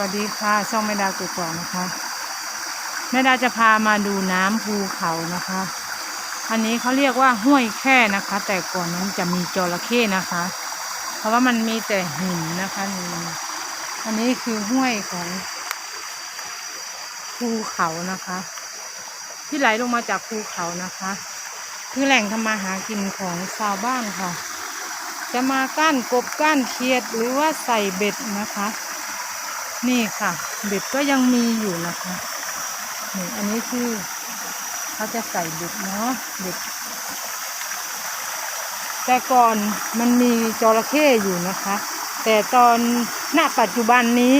วัสดีค่ะ ช่องแม่ดาวกุกกอกนะคะแม่ดาจะพามาดูน้ำภูเขานะคะ อันนี้เขาเรียกว่าห้วยแค่นะคะ แต่ก่อนนั้นจะมีจระเข้นะคะ เพราะว่ามันมีแต่หินนะคะนี่อันนี้คือห้วยของภูเขานะคะ ที่ไหลลงมาจากภูเขานะคะ คือแหล่งทำมาหากินของชาวบ้านค่ะ จะมาก้านกบก้านเขียดหรือว่าใส่เบ็ดนะคะ นี่ค่ะเบ็ดก็ยังมีอยู่นะคะนี่อันนี้คือเขาจะใส่เบ็ดเนาะเบ็ดแต่ก่อนมันมีจระเข้อยู่นะคะ แต่ตอนณปัจจุบันนี้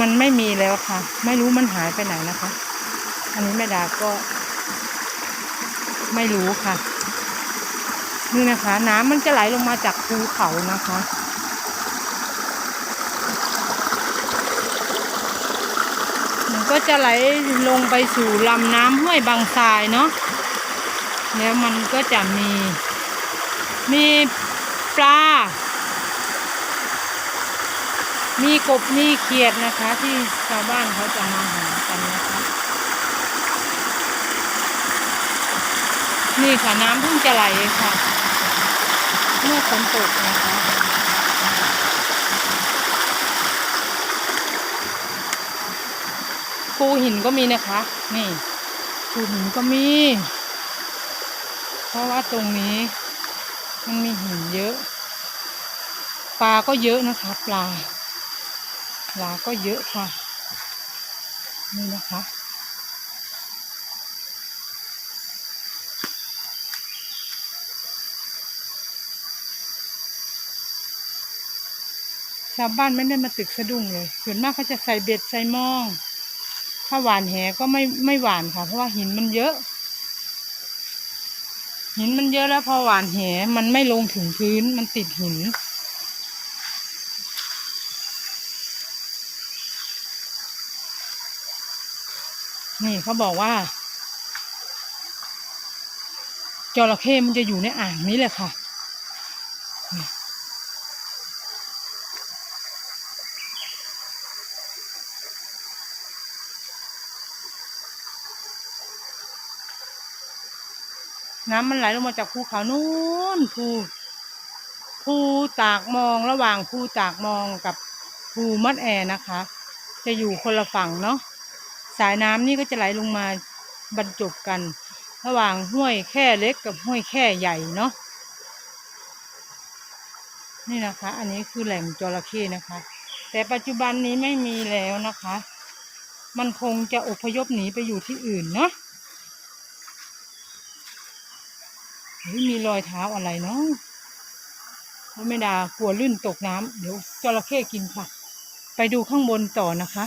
มันไม่มีแล้วค่ะ ไม่รู้มันหายไปไหนนะคะ อันนี้แม่ดาก็ ไม่รู้ค่ะ นี่นะคะ น้ำมันจะไหลลงมาจากภูเขานะคะ มัน ก็จะไหลลงไปสู่ลำน้ำห้วยบางทรายเนาะแล้วมันก็จะมี มีปลา มีกบมีเขียดนะคะ ที่ชาวบ้านเขาจะมาหากันนะคะ นี่ค่ะน้ำเพิ่งจะไหลค่ะ เมื่อฝนตกนะคะ ภูหินก็มีนะคะ นี่ภูหินก็มี เพราะว่าตรงนี้ มันมีหินเยอะ ปลาก็เยอะนะคะ ปลา ปลาก็เยอะค่ะ นี่นะคะชาวบ้านไม่ได้มาตึกสะดุ้งเลย ส่วนมากเขาจะใส่เบ็ดใส่มอง ถ้าหวานแหก็ไม่ไม่หวานค่ะ เพราะว่าหินมันเยอะ หินมันเยอะแล้วพอหวานแหมันไม่ลงถึงพื้นมันติดหิน นี่เขาบอกว่าจระเข้มันจะอยู่ในอ่างนี้แหละค่ะ น้ำมันไหลลงมาจากภูเขานู้นภูภูตากมองระหว่างภูตากมองกับภูมัดแอนะคะ จะอยู่คนละฝั่งเนาะสายน้ำนี่ก็จะไหลลงมาบรรจบกัน ระหว่างห้วยแค่เล็กกับห้วยแค่ใหญ่เนาะนี่นะคะ อันนี้คือแหล่งจระเข้นะคะ แต่ปัจจุบันนี้ไม่มีแล้วนะคะ มันคงจะอพยพหนีไปอยู่ที่อื่นเนาะ เฮ้ย มีรอยเท้าอะไรเนาะเพราะไม่ดากลัวลื่นตกน้ำเดี๋ยวจระเข้กินค่ะ ไปดูข้างบนต่อนะคะ